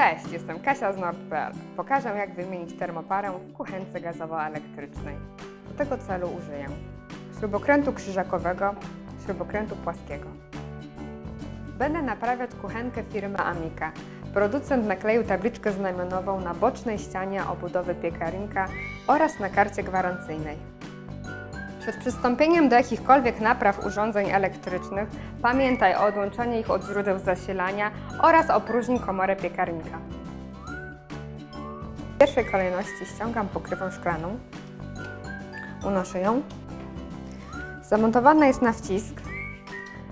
Cześć, jestem Kasia z Nord.pl. Pokażę jak wymienić termoparę w kuchence gazowo-elektrycznej. Do tego celu użyję śrubokrętu krzyżakowego, śrubokrętu płaskiego. Będę naprawiać kuchenkę firmy Amica. Producent nakleił tabliczkę znamionową na bocznej ścianie obudowy piekarnika oraz na karcie gwarancyjnej. Przed przystąpieniem do jakichkolwiek napraw urządzeń elektrycznych pamiętaj o odłączeniu ich od źródeł zasilania oraz opróżnij komorę piekarnika. W pierwszej kolejności ściągam pokrywę szklaną, unoszę ją. Zamontowana jest na wcisk,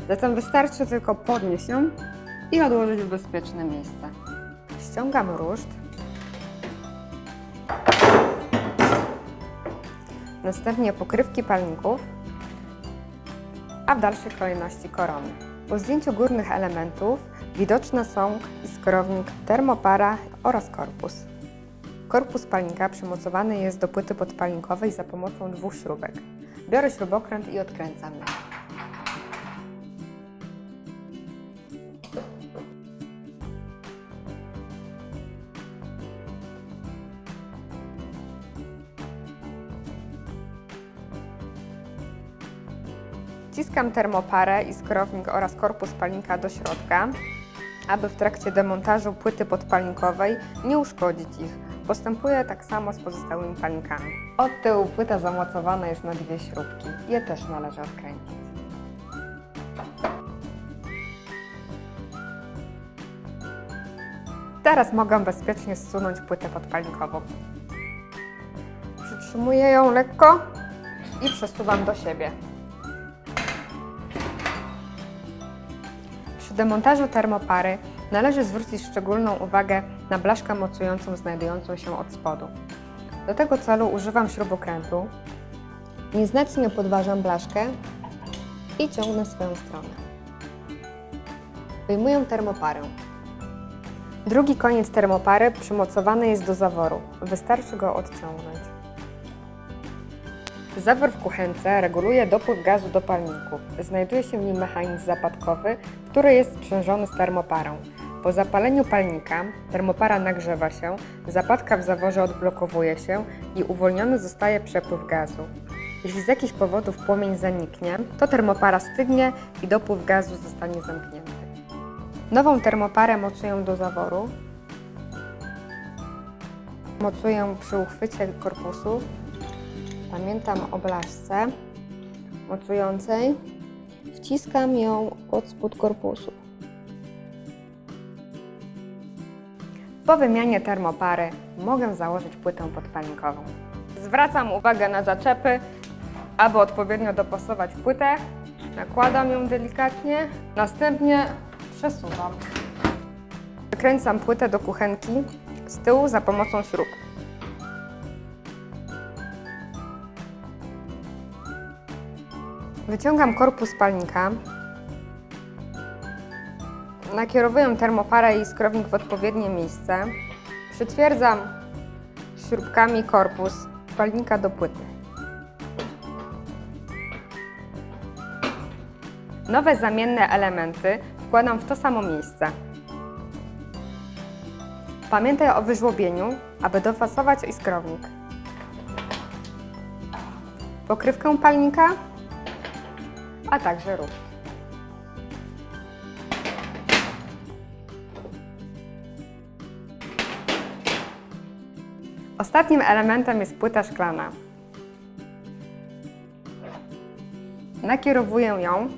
zatem wystarczy tylko podnieść ją i odłożyć w bezpieczne miejsce. Ściągam ruszt. Następnie pokrywki palników, a w dalszej kolejności korony. Po zdjęciu górnych elementów widoczne są iskrownik, termopara oraz korpus. Korpus palnika przymocowany jest do płyty podpalnikowej za pomocą dwóch śrubek. Biorę śrubokręt i odkręcam Wciskam termoparę, iskrownik oraz korpus palnika do środka, aby w trakcie demontażu płyty podpalnikowej nie uszkodzić ich. Postępuję tak samo z pozostałymi palnikami. Od tyłu płyta zamocowana jest na dwie śrubki. Je też należy odkręcić. Teraz mogę bezpiecznie zsunąć płytę podpalnikową. Przytrzymuję ją lekko i przesuwam do siebie. Demontażu termopary należy zwrócić szczególną uwagę na blaszkę mocującą znajdującą się od spodu. Do tego celu używam śrubokrętu. Nieznacznie podważam blaszkę i ciągnę w swoją stronę. Wyjmuję termoparę. Drugi koniec termopary przymocowany jest do zaworu. Wystarczy go odciągnąć. Zawór w kuchence reguluje dopływ gazu do palników. Znajduje się w nim mechanizm zapadkowy, który jest sprzężony z termoparą. Po zapaleniu palnika termopara nagrzewa się, zapadka w zaworze odblokowuje się i uwolniony zostaje przepływ gazu. Jeśli z jakichś powodów płomień zaniknie, to termopara stygnie i dopływ gazu zostanie zamknięty. Nową termoparę mocuję do zaworu. Mocuję przy uchwycie korpusu Pamiętam o blaszce mocującej. Wciskam ją pod spód korpusu. Po wymianie termopary mogę założyć płytę podpalnikową. Zwracam uwagę na zaczepy, aby odpowiednio dopasować płytę. Nakładam ją delikatnie, następnie przesuwam. Wykręcam płytę do kuchenki z tyłu za pomocą śrub. Wyciągam korpus palnika. Nakierowuję termoparę i skrownik w odpowiednie miejsce. Przytwierdzam śrubkami korpus palnika do płyty. Nowe zamienne elementy wkładam w to samo miejsce. Pamiętaj o wyżłobieniu, aby dofasować iskrownik. Pokrywkę palnika a także róg. Ostatnim elementem jest płyta szklana. Nakierowuję ją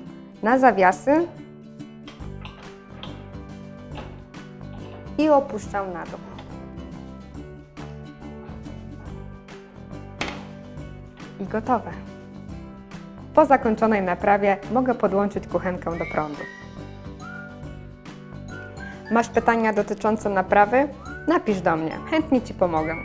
na zawiasy i opuszczam na dół. I gotowe. Po zakończonej naprawie mogę podłączyć kuchenkę do prądu. Masz pytania dotyczące naprawy? Napisz do mnie, chętnie Ci pomogę.